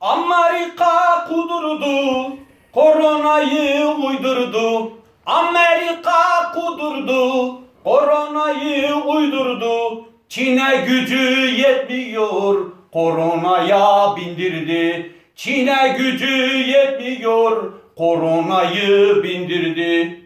Amerika kudurdu, koronayı uydurdu. Amerika kudurdu, koronayı uydurdu. Çin'e gücü yetmiyor, koronaya bindirdi. Çin'e gücü yetmiyor, koronayı bindirdi.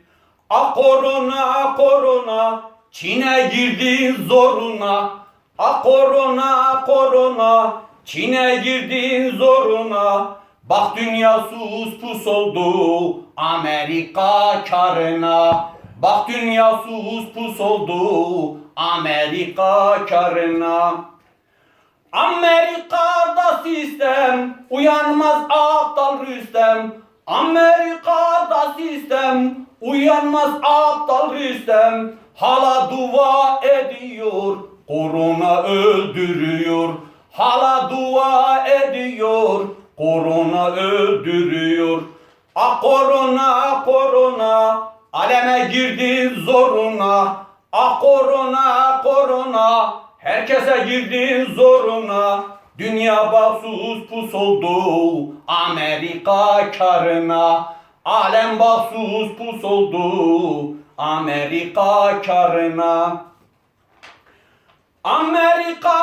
A korona korona Çin'e girdi zoruna A korona korona Çin'e girdi zoruna Bak dünya sus pus oldu Amerika karına. Bak dünya sus pus oldu Amerika karına. Amerika'da sistem uyanmaz aptal Rüstem. Amerika'da sistem uyanmaz aptal Rüstem. Hala dua ediyor korona öldürüyor Hala dua ediyor korona öldürüyor. A korona korona aleme girdi zoruna. A korona korona herkese girdi zoruna. Dünya basus pus oldu Amerika karına. Alem basus pus oldu Amerika karına. Amerika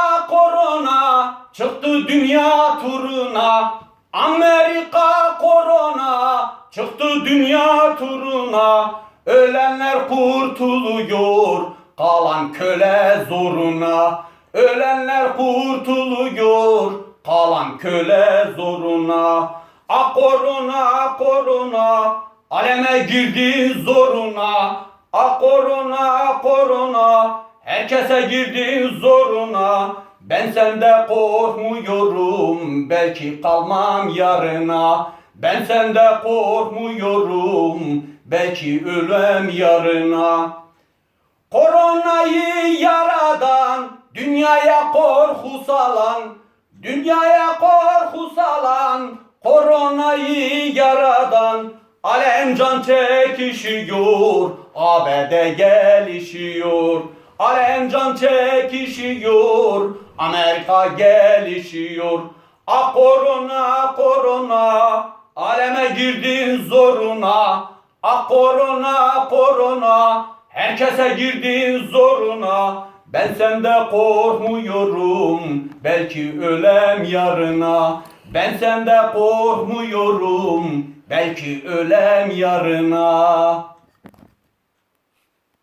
çıktı dünya turuna Amerika korona. Çıktı dünya turuna Ölenler kurtuluyor kalan köle zoruna. Ölenler kurtuluyor kalan köle zoruna. A korona korona aleme girdi zoruna. A korona korona herkese girdi zoruna Ben sende korkmuyorum belki kalmam yarına Ben sende korkmuyorum belki ölem yarına Koronayı yaradan, dünyaya korku salan, dünyaya korku salan, koronayı yaradan, alem can çekişiyor, ABD gelişiyor. Alem can çekişiyor, Amerika gelişiyor. A korona korona, aleme girdin zoruna. A korona korona, herkese girdin zoruna. Ben sende korkmuyorum, belki ölem yarına. Ben sende korkmuyorum, belki ölem yarına.